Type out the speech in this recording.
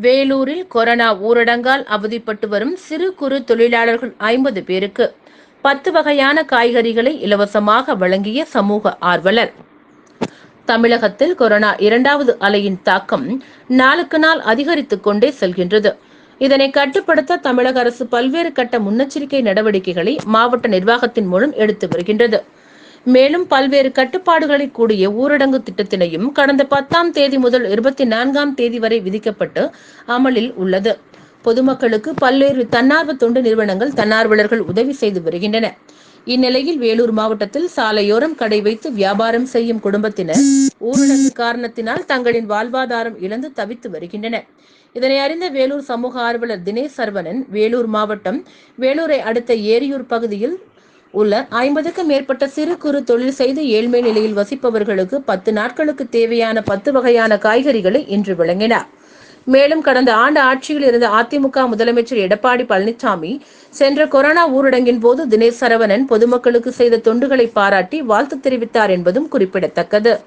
வேலூரில் கொரோனா ஊரடங்கால் அவதிப்பட்டு வரும் சிறு குறு தொழிலாளர்கள் ஐம்பது பேருக்கு பத்து வகையான காய்கறிகளை இலவசமாக வழங்கிய சமூக ஆர்வலர். தமிழகத்தில் கொரோனா இரண்டாவது அலையின் தாக்கம் நாளுக்கு நாள் அதிகரித்துக் கொண்டே செல்கின்றது. இதனை கட்டுப்படுத்த தமிழக அரசு பல்வேறு கட்ட முன்னெச்சரிக்கை நடவடிக்கைகளை மாவட்ட நிர்வாகத்தின் மூலம் எடுத்து வருகின்றது. மேலும் பல்வேறு கட்டுப்பாடுகளை கூடிய ஊரடங்கு திட்டத்தினையும் கடந்த பத்தாம் தேதி முதல் இருபத்தி நான்காம் தேதி வரை விதிக்கப்பட்டு அமலில் உள்ளது. பொதுமக்களுக்கு பல்வேறு தன்னார்வ தொண்டு நிறுவனங்கள் தன்னார்வலர்கள் உதவி செய்து வருகின்றன. இந்நிலையில் வேலூர் மாவட்டத்தில் சாலையோரம் கடை வைத்து வியாபாரம் செய்யும் குடும்பத்தினர் ஊரடங்கு காரணத்தினால் தங்களின் வாழ்வாதாரம் இழந்து தவித்து வருகின்றனர் இதனை அறிந்த வேலூர் சமூக ஆர்வலர் தினேஷ் சர்வனன் வேலூர் மாவட்டம் வேலூரை அடுத்த ஏரியூர் பகுதியில் உள்ள ஐம்பதுக்கும் மேற்பட்ட சிறு குறு தொழில் செய்து ஏழ்மை நிலையில் வசிப்பவர்களுக்கு பத்து நாட்களுக்கு தேவையான பத்து வகையான காய்கறிகளை இன்று வழங்கினார். மேலும் கடந்த ஆண்டு ஆட்சியில் இருந்த அதிமுக முதலமைச்சர் எடப்பாடி பழனிசாமி சென்ற கொரோனா ஊரடங்கின் போது தினேஷ் சரவணன் பொதுமக்களுக்கு செய்த தொண்டுகளை பாராட்டி வாழ்த்து தெரிவித்தார் என்பதும் குறிப்பிடத்தக்கது.